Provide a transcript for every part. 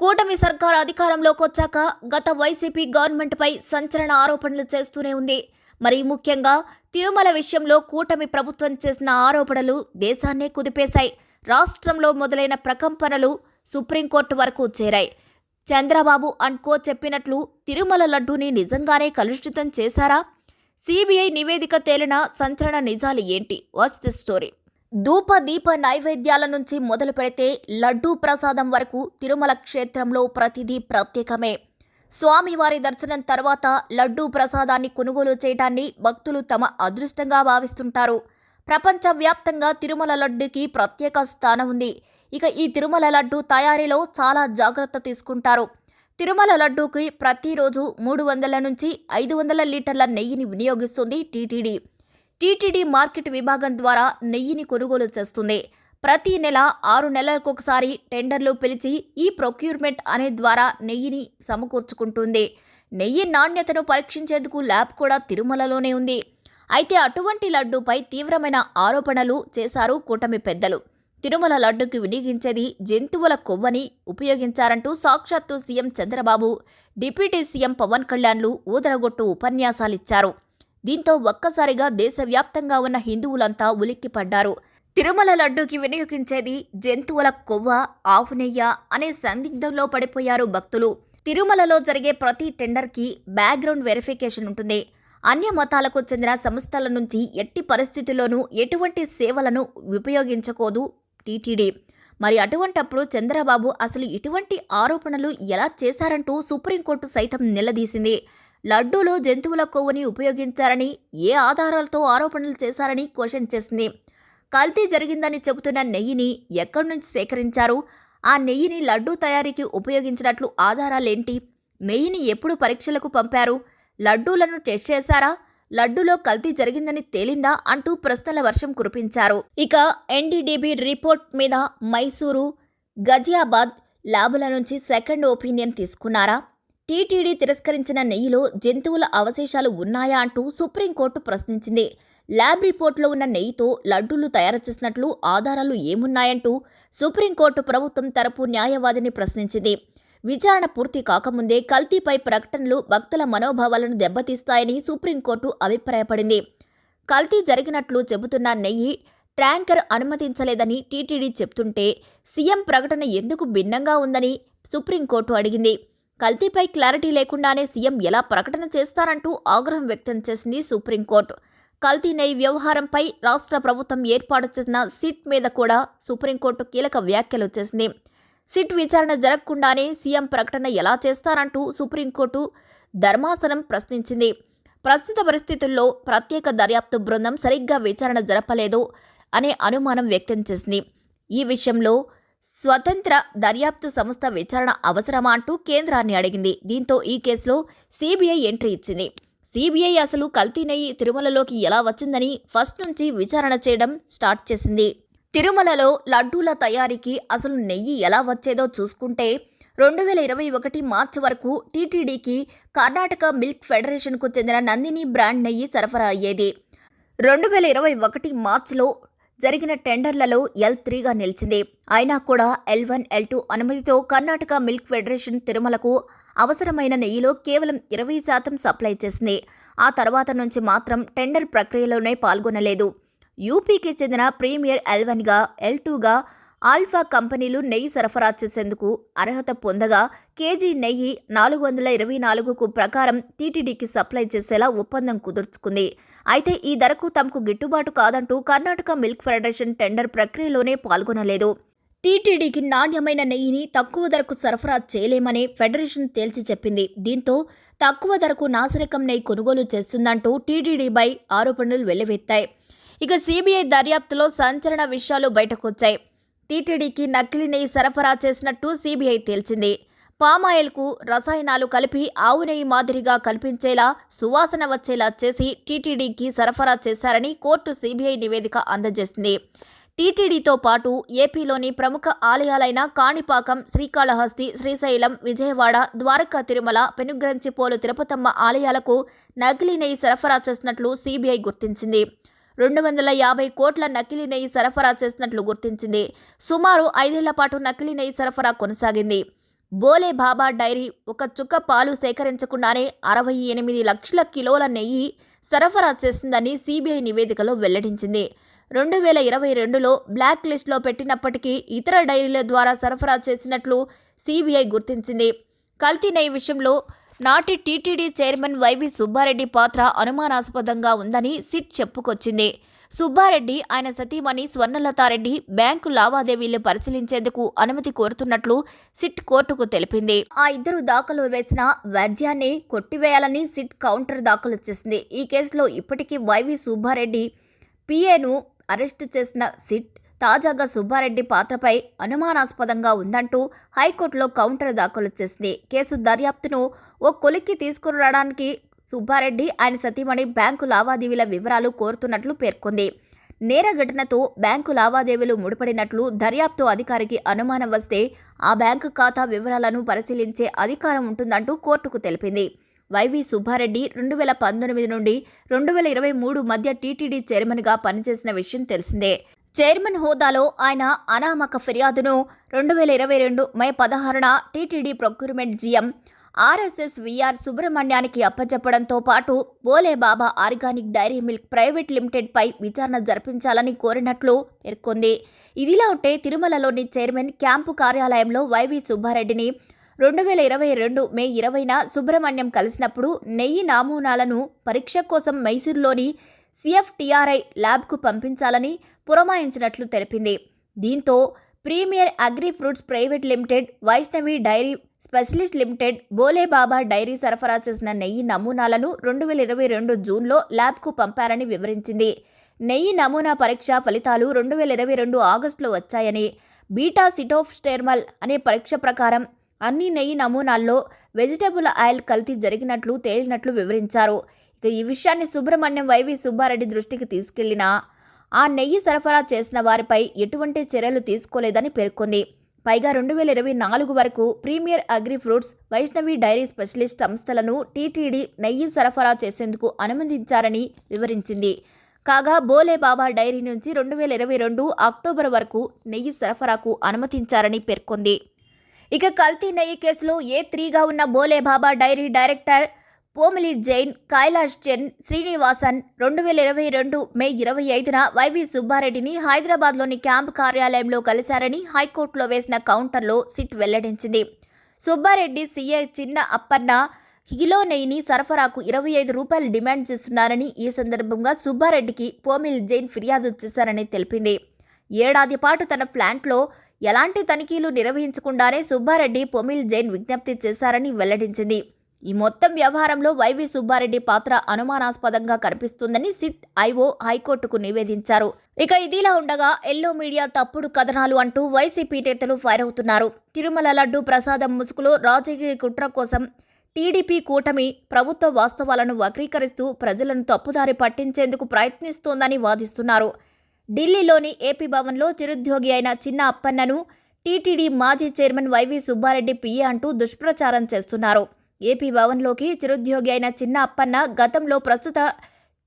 కూటమి సర్కార్ అధికారంలోకి వచ్చాక గత వైసీపీ గవర్నమెంట్పై సంచలన ఆరోపణలు చేస్తూనే ఉంది. మరి ముఖ్యంగా తిరుమల విషయంలో కూటమి ప్రభుత్వం చేసిన ఆరోపణలు దేశాన్నే కుదిపేశాయి. రాష్ట్రంలో మొదలైన ప్రకంపనలు సుప్రీంకోర్టు వరకు చేరాయి. చంద్రబాబు అండ్ కో చెప్పినట్లు తిరుమల లడ్డూని నిజంగానే కలుషితం చేశారా? సిబిఐ నివేదిక తేలిన సంచలన నిజాలు ఏంటి? Watch the story. ధూప దీప నైవేద్యాల నుంచి మొదలు పెడితే లడ్డూ ప్రసాదం వరకు తిరుమల క్షేత్రంలో ప్రతిదీ ప్రత్యేకమే. స్వామివారి దర్శనం తర్వాత లడ్డూ ప్రసాదాన్ని కొనుగోలు చేయడాన్ని భక్తులు తమ అదృష్టంగా భావిస్తుంటారు. ప్రపంచవ్యాప్తంగా తిరుమల లడ్డుకి ప్రత్యేక స్థానం ఉంది. ఇక ఈ తిరుమల లడ్డు తయారీలో చాలా జాగ్రత్త తీసుకుంటారు. తిరుమల లడ్డూకి ప్రతిరోజు మూడు వందల నుంచి ఐదు వందల లీటర్ల నెయ్యిని వినియోగిస్తుంది టీటీడీ. టీటీడీ మార్కెట్ విభాగం ద్వారా నెయ్యిని కొనుగోలు చేస్తుంది. ప్రతి నెల ఆరు నెలలకొకసారి టెండర్లు పిలిచి ఈ ప్రొక్యూర్మెంట్ అనే ద్వారా నెయ్యిని సమకూర్చుకుంటుంది. నెయ్యి నాణ్యతను పరీక్షించేందుకు ల్యాబ్ కూడా తిరుమలలోనే ఉంది. అయితే అటువంటి లడ్డూపై తీవ్రమైన ఆరోపణలు చేశారు కూటమి పెద్దలు. తిరుమల లడ్డుకి వినియోగించేది జంతువుల కొవ్వని ఉపయోగించారంటూ సాక్షాత్తు CM Chandrababu deputy CM Pawan కళ్యాణ్లు ఊదరగొట్టు ఉపన్యాసాలిచ్చారు. దీంతో ఒక్కసారిగా దేశవ్యాప్తంగా ఉన్న హిందువులంతా ఉలిక్కిపడ్డారు. తిరుమల లడ్డూకి వినియోగించేది జంతువుల కొవ్వ ఆవునెయ్య అనే సందిగ్ధంలో పడిపోయారు భక్తులు. తిరుమలలో జరిగే ప్రతి టెండర్కి బ్యాక్గ్రౌండ్ వెరిఫికేషన్ ఉంటుంది. అన్య మతాలకు చెందిన సంస్థల నుంచి ఎట్టి పరిస్థితుల్లోనూ ఎటువంటి సేవలను ఉపయోగించకూడదు టీటీడీ. మరి అటువంటప్పుడు చంద్రబాబు అసలు ఇటువంటి ఆరోపణలు ఎలా చేశారంటూ సుప్రీంకోర్టు సైతం నిలదీసింది. లడ్డూలో జంతువుల కొవ్వుని ఉపయోగించారని ఏ ఆధారాలతో ఆరోపణలు చేశారని క్వశ్చన్ చేసింది. కల్తీ జరిగిందని చెబుతున్న నెయ్యిని ఎక్కడి నుంచి సేకరించారు? ఆ నెయ్యిని లడ్డూ తయారీకి ఉపయోగించినట్లు ఆధారాలేంటి? నెయ్యిని ఎప్పుడు పరీక్షలకు పంపారు? లడ్డూలను టెస్ట్ చేశారా? లడ్డూలో కల్తీ జరిగిందని తేలిందా అంటూ ప్రశ్నల వర్షం కురిపించారు. ఇక ఎన్డీడీబీ రిపోర్ట్ మీద మైసూరు గజియాబాద్ ల్యాబుల నుంచి సెకండ్ ఒపీనియన్ తీసుకున్నారా? టీటీడీ తిరస్కరించిన నెయ్యిలో జంతువుల అవశేషాలు ఉన్నాయా అంటూ సుప్రీంకోర్టు ప్రశ్నించింది. ల్యాబ్ రిపోర్ట్లో ఉన్న నెయ్యితో లడ్డూలు తయారు చేసినట్లు ఆధారాలు ఏమున్నాయంటూ సుప్రీంకోర్టు ప్రభుత్వం తరపు న్యాయవాదిని ప్రశ్నించింది. విచారణ పూర్తి కాకముందే కల్తీపై ప్రకటనలు భక్తుల మనోభావాలను దెబ్బతీస్తాయని సుప్రీంకోర్టు అభిప్రాయపడింది. కల్తీ జరిగినట్లు చెబుతున్న నెయ్యి ట్యాంకర్ అనుమతించలేదని టీటీడీ చెప్తుంటే సీఎం ప్రకటన ఎందుకు భిన్నంగా ఉందని సుప్రీంకోర్టు అడిగింది. కల్తీపై క్లారిటీ లేకుండానే సీఎం ఎలా ప్రకటన చేస్తారంటూ ఆగ్రహం వ్యక్తం చేసింది సుప్రీంకోర్టు. కల్తీ నెయ్యి వ్యవహారంపై రాష్ట్ర ప్రభుత్వం ఏర్పాటు చేసిన సిట్ మీద కూడా సుప్రీంకోర్టు కీలక వ్యాఖ్యలు చేసింది. సిట్ విచారణ జరగకుండానే సీఎం ప్రకటన ఎలా చేస్తారంటూ సుప్రీంకోర్టు ధర్మాసనం ప్రశ్నించింది. ప్రస్తుత పరిస్థితుల్లో ప్రత్యేక దర్యాప్తు బృందం సరిగ్గా విచారణ జరపలేదు అనే అనుమానం వ్యక్తం చేసింది. ఈ విషయంలో స్వతంత్ర దర్యాప్తు సంస్థ విచారణ అవసరమా అంటూ కేంద్రాన్ని అడిగింది. దీంతో ఈ కేసులో సిబిఐ ఎంట్రీ ఇచ్చింది. సిబిఐ అసలు కల్తీ నెయ్యి తిరుమలలోకి ఎలా వచ్చిందని ఫస్ట్ నుంచి విచారణ చేయడం స్టార్ట్ చేసింది. తిరుమలలో లడ్డూల తయారీకి అసలు నెయ్యి ఎలా వచ్చేదో చూసుకుంటే రెండు వేల ఇరవై ఒకటి మార్చి వరకు టీటీడీకి కర్ణాటక మిల్క్ ఫెడరేషన్కు చెందిన నందిని బ్రాండ్ నెయ్యి సరఫరా అయ్యేది. రెండు వేల ఇరవై ఒకటి మార్చిలో జరిగిన టెండర్లలో ఎల్ త్రీగా నిలిచింది. అయినా కూడా ఎల్ వన్ ఎల్ టూ అనుమతితో కర్ణాటక మిల్క్ ఫెడరేషన్ తిరుమలకు అవసరమైన నెయ్యిలో కేవలం ఇరవై శాతం సప్లై చేసింది. ఆ తర్వాత నుంచి మాత్రం టెండర్ ప్రక్రియలోనే పాల్గొనలేదు. యూపీకి చెందిన ప్రీమియర్ ఎల్ వన్గా ఎల్ టూగా ఆల్ఫా కంపెనీలు నెయ్యి సరఫరా చేసేందుకు అర్హత పొందగా కేజీ నెయ్యి నాలుగు వందల ఇరవై నాలుగుకు ప్రకారం టీటీడీకి సప్లై చేసేలా ఒప్పందం కుదుర్చుకుంది. అయితే ఈ ధరకు తమకు గిట్టుబాటు కాదంటూ కర్ణాటక మిల్క్ ఫెడరేషన్ టెండర్ ప్రక్రియలోనే పాల్గొనలేదు. టీటీడీకి నాణ్యమైన నెయ్యిని తక్కువ ధరకు సరఫరా చేయలేమని ఫెడరేషన్ తేల్చి చెప్పింది. దీంతో తక్కువ ధరకు నాసిరకం నెయ్యి కొనుగోలు చేస్తుందంటూ టీటీడీపై ఆరోపణలు వెల్లువెత్తాయి. ఇక సీబీఐ దర్యాప్తులో సంచలన విషయాలు బయటకొచ్చాయి. టీటీడీకి నకిలీ నెయ్యి సరఫరా చేసినట్టు సీబీఐ తేల్చింది. పామాయిల్కు రసాయనాలు కలిపి ఆవు నెయ్యి మాదిరిగా కల్పించేలా సువాసన వచ్చేలా చేసి టీటీడీకి సరఫరా చేశారని కోర్టు సీబీఐ నివేదిక అందజేసింది. టీటీడీతో పాటు ఏపీలోని ప్రముఖ ఆలయాలైన కాణిపాకం శ్రీకాళహస్తి శ్రీశైలం విజయవాడ ద్వారకా తిరుమల పెనుగ్రంచిపోలు తిరుపతమ్మ ఆలయాలకు నకిలీ నెయ్యి సరఫరా చేసినట్లు సీబీఐ గుర్తించింది. రెండు వందల యాభై కోట్ల నకిలీ నెయ్యి సరఫరా చేసినట్లు గుర్తించింది. సుమారు ఐదేళ్ళ పాటు నకిలీ నెయ్యి సరఫరా కొనసాగింది. బోలే బాబా డైరీ ఒక చుక్క పాలు సేకరించకుండానే అరవై ఎనిమిది లక్షల కిలోల నెయ్యి సరఫరా చేసిందని సిబిఐ నివేదికలో వెల్లడించింది. రెండు వేల ఇరవై రెండులో బ్లాక్ లిస్ట్లో పెట్టినప్పటికీ ఇతర డైరీల ద్వారా సరఫరా చేసినట్లు సిబిఐ గుర్తించింది. కల్తీ నెయ్యి విషయంలో నాటి టీటీడీ చైర్మన్ వైవి సుబ్బారెడ్డి పాత్ర అనుమానాస్పదంగా ఉందని సిట్ చెప్పుకొచ్చింది. సుబ్బారెడ్డి ఆయన సతీమణి స్వర్ణలతారెడ్డి బ్యాంకు లావాదేవీలు పరిశీలించేందుకు అనుమతి కోరుతున్నట్లు సిట్ కోర్టుకు తెలిపింది. ఆ ఇద్దరు దాఖలు వేసిన వ్యాజ్యాన్ని కొట్టివేయాలని సిట్ కౌంటర్ దాఖలు చేసింది. ఈ కేసులో ఇప్పటికీ వైవి సుబ్బారెడ్డి పిఏను అరెస్టు చేసిన సిట్ తాజాగా సుబ్బారెడ్డి పాత్రపై అనుమానాస్పదంగా ఉందంటూ హైకోర్టులో కౌంటర్ దాఖలు చేసింది. కేసు దర్యాప్తును ఓ కొలిక్కి తీసుకురావడానికి సుబ్బారెడ్డి ఆయన సతీమణి బ్యాంకు లావాదేవీల వివరాలు కోరుతున్నట్లు పేర్కొంది. నేర ఘటనతో బ్యాంకు లావాదేవీలు ముడిపడినట్లు దర్యాప్తు అధికారికి అనుమానం వస్తే ఆ బ్యాంకు ఖాతా వివరాలను పరిశీలించే అధికారం ఉంటుందంటూ కోర్టుకు తెలిపింది. వైవి సుబ్బారెడ్డి రెండు వేల పంతొమ్మిది నుండి రెండు వేల ఇరవై మూడు మధ్య టీటీడీ చైర్మన్గా పనిచేసిన విషయం తెలిసిందే. చైర్మన్ హోదాలో ఆయన అనామక ఫిర్యాదును రెండు వేల ఇరవై రెండు మే పదహారున TTD procurement GM RSS VR సుబ్రహ్మణ్యానికి అప్పచెప్పడంతో పాటు Bhole Baba organic dairy milk private లిమిటెడ్పై విచారణ జరిపించాలని కోరినట్లు పేర్కొంది. ఇదిలా ఉంటే తిరుమలలోని చైర్మన్ క్యాంపు కార్యాలయంలో వైవి సుబ్బారెడ్డిని రెండు వేల ఇరవై రెండు మే ఇరవైన సుబ్రహ్మణ్యం కలిసినప్పుడు నెయ్యి నమూనాలను పరీక్ష కోసం మైసూరులోని సిఎఫ్టిఆర్ఐ ల్యాబ్కు పంపించాలని పురమాయించినట్లు తెలిపింది. దీంతో premier agri fruits private limited Vaishnavi dairy specialist limited Bholebaba dairy సరఫరా చేసిన నెయ్యి నమూనాలను రెండు వేల ఇరవై రెండు జూన్లో ల్యాబ్కు పంపారని వివరించింది. నెయ్యి నమూనా పరీక్ష ఫలితాలు రెండు వేల ఇరవై రెండు ఆగస్టులో వచ్చాయని బీటా సిటోఫ్స్టెర్మల్ అనే పరీక్ష ప్రకారం అన్ని నెయ్యి నమూనాల్లో వెజిటబుల్ ఆయిల్ కల్తీ జరిగినట్లు తేలినట్లు వివరించారు. ఇక ఈ విషయాన్ని సుబ్రహ్మణ్యం వైవి సుబ్బారెడ్డి దృష్టికి తీసుకెళ్ళినా ఆ నెయ్యి సరఫరా చేసిన వారిపై ఎటువంటి చర్యలు తీసుకోలేదని పేర్కొంది. పైగా రెండు వేల ఇరవై నాలుగు వరకు premier agri fruits Vaishnavi dairy specialist సంస్థలను టీటీడీ నెయ్యి సరఫరా చేసేందుకు అనుమతించారని వివరించింది. కాగా బోలే బాబా డైరీ నుంచి రెండు వేల ఇరవై రెండు అక్టోబర్ వరకు నెయ్యి సరఫరాకు అనుమతించారని పేర్కొంది. ఇక కల్తీ నెయ్యి కేసులో ఏ త్రీగా ఉన్న బోలే బాబా డైరీ డైరెక్టర్ పోమిలి జైన్ కైలాష్ జైన్ శ్రీనివాసన్ రెండు వేల ఇరవై రెండు మే ఇరవై ఐదున వైవి సుబ్బారెడ్డిని హైదరాబాద్లోని క్యాంప్ కార్యాలయంలో కలిశారని హైకోర్టులో వేసిన కౌంటర్లో సిట్ వెల్లడించింది. సుబ్బారెడ్డి సీఏ చిన్న అప్పన్న కిలో నెయ్యిని సరఫరాకు ఇరవై ఐదు రూపాయలు డిమాండ్ చేస్తున్నారని ఈ సందర్భంగా సుబ్బారెడ్డికి పోమిల్ జైన్ ఫిర్యాదు చేశారని తెలిపింది. ఏడాది పాటు తన ప్లాంట్లో ఎలాంటి తనిఖీలు నిర్వహించకుండానే సుబ్బారెడ్డి పొమిల్ జైన్ విజ్ఞప్తి చేశారని వెల్లడించింది. ఈ మొత్తం వ్యవహారంలో వైవి సుబ్బారెడ్డి పాత్ర అనుమానాస్పదంగా కనిపిస్తుందని సిట్ ఐఓ హైకోర్టుకు నివేదించారు. ఇక ఇదిలా ఉండగా ఎల్లో మీడియా తప్పుడు కథనాలు అంటూ వైసీపీ నేతలు ఫైర్ అవుతున్నారు తిరుమల లడ్డు ప్రసాదం ముసుగులో రాజకీయ కుట్ర కోసం టీడీపీ కూటమి ప్రభుత్వ వాస్తవాలను వక్రీకరిస్తూ ప్రజలను తప్పుదారి పట్టించేందుకు ప్రయత్నిస్తోందని వాదిస్తున్నారు. ఢిల్లీలోని ఏపీ భవన్లో చిరుద్యోగి అయిన చిన్న అప్పన్నను టీటీడీ మాజీ చైర్మన్ వైవి సుబ్బారెడ్డి పిఏ అంటూ దుష్ప్రచారం చేస్తున్నారు. ఏపీ భవన్లోకి చిరుద్యోగి అయిన చిన్న అప్పన్న గతంలో ప్రస్తుత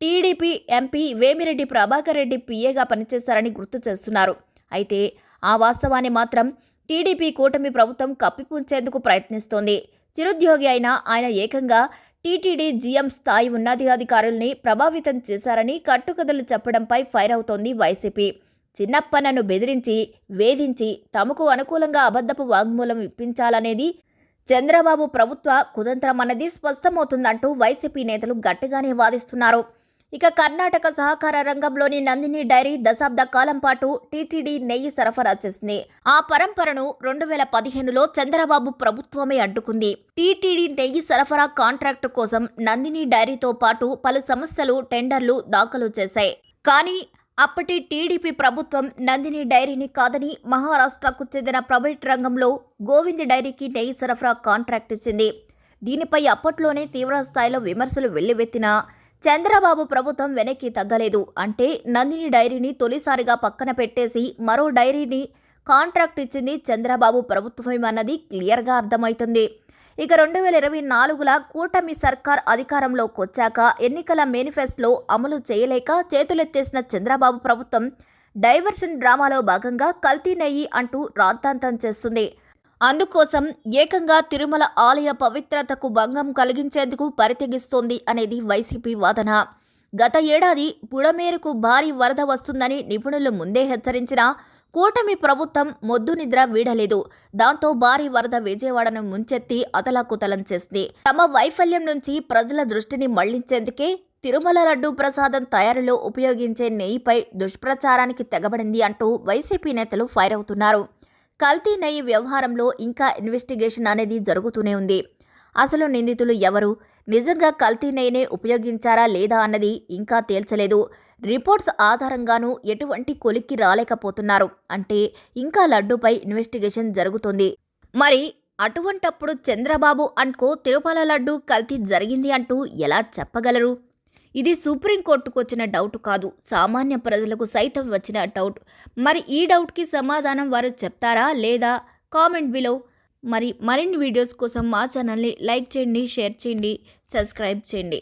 టీడీపీ ఎంపీ వేమిరెడ్డి ప్రభాకర్ రెడ్డి పిఏగా పనిచేశారని గుర్తు చేస్తున్నారు. అయితే ఆ వాస్తవాన్ని మాత్రం టీడీపీ కూటమి ప్రభుత్వం కప్పిపుంచేందుకు ప్రయత్నిస్తోంది. చిరుద్యోగి అయిన ఆయన ఏకంగా టీటీడీ జీఎం స్థాయి ఉన్నతాధికారుల్ని ప్రభావితం చేశారని కట్టుకథలు చెప్పడంపై ఫైర్ అవుతోంది వైసీపీ. చిన్నప్పన్నను బెదిరించి వేధించి తమకు అనుకూలంగా అబద్ధపు వాంగ్మూలం ఇప్పించాలనేది చంద్రబాబు ప్రభుత్వ కుతంత్రం అన్నది స్పష్టమవుతుందంటూ వైసీపీ నేతలు గట్టిగానే వాదిస్తున్నారు. ఇక కర్ణాటక సహకార రంగంలోని నందిని డైరీ దశాబ్ద కాలం పాటు టీటీడీ నెయ్యి సరఫరా చేసింది. ఆ పరంపరను రెండు వేల పదిహేనులో చంద్రబాబు ప్రభుత్వమే అడ్డుకుంది. టీటీడీ నెయ్యి సరఫరా కాంట్రాక్టు కోసం నందిని డైరీతో పాటు పలు సంస్థలు టెండర్లు దాఖలు చేశాయి. కానీ అప్పటి టీడీపీ ప్రభుత్వం నందిని డైరీని కాదని మహారాష్ట్రకు చెందిన ప్రైవేట్ రంగంలో గోవింద్ డైరీకి నెయ్యి సరఫరా కాంట్రాక్ట్ ఇచ్చింది. దీనిపై అప్పట్లోనే తీవ్ర స్థాయిలో విమర్శలు వెల్లువెత్తినా చంద్రబాబు ప్రభుత్వం వెనక్కి తగ్గలేదు. అంటే నందిని డైరీని తొలిసారిగా పక్కన పెట్టేసి మరో డైరీని కాంట్రాక్ట్ ఇచ్చింది చంద్రబాబు ప్రభుత్వం అన్నది క్లియర్గా అర్థమవుతుంది. ఇక రెండు వేల ఇరవై నాలుగుల కూటమి సర్కార్ అధికారంలోకి వచ్చాక ఎన్నికల మేనిఫెస్టోలో అమలు చేయలేక చేతులెత్తేసిన చంద్రబాబు ప్రభుత్వం డైవర్షన్ డ్రామాలో భాగంగా కల్తీ నెయ్యి అంటూ రాద్ధాంతం చేస్తుంది. అందుకోసం ఏకంగా తిరుమల ఆలయ పవిత్రతకు భంగం కలిగించేందుకు పరితెగిస్తోంది అనేది వైసీపీ వాదన. గత ఏడాది పుడమేరకు భారీ వరద వస్తుందని నిపుణులు ముందే హెచ్చరించినా కూటమి ప్రభుత్వం మొద్దు నిద్ర వీడలేదు. దాంతో భారీ వరద విజయవాడను ముంచెత్తి అతలాకుతలం చేసింది. తమ వైఫల్యం నుంచి ప్రజల దృష్టిని మళ్ళించేందుకే తిరుమల లడ్డు ప్రసాదం తయారీలో ఉపయోగించే నెయ్యిపై దుష్ప్రచారానికి తెగబడింది అంటూ వైసీపీ నేతలు ఫైర్ అవుతున్నారు. కల్తీ నెయ్యి వ్యవహారంలో ఇంకా ఇన్వెస్టిగేషన్ అనేది జరుగుతూనే ఉంది. అసలు నిందితులు ఎవరు? నిజంగా కల్తీ నెయ్యినే ఉపయోగించారా లేదా అన్నది ఇంకా తేల్చలేదు. రిపోర్ట్స్ ఆధారంగానూ ఎటువంటి కొలిక్కి రాలేకపోతున్నారు. అంటే ఇంకా లడ్డూపై ఇన్వెస్టిగేషన్ జరుగుతుంది. మరి అటువంటప్పుడు చంద్రబాబు అనుకో తిరుపల లడ్డు కల్తీ జరిగింది అంటూ ఎలా చెప్పగలరు? ఇది సుప్రీంకోర్టుకు వచ్చిన డౌట్ కాదు. సామాన్య ప్రజలకు సైతం వచ్చిన డౌట్. మరి ఈ డౌట్కి సమాధానం వారు చెప్తారా లేదా? Comment below. మరి మరిన్ని వీడియోస్ కోసం మా ఛానల్ని లైక్ చేయండి షేర్ చేయండి సబ్స్క్రైబ్ చేయండి.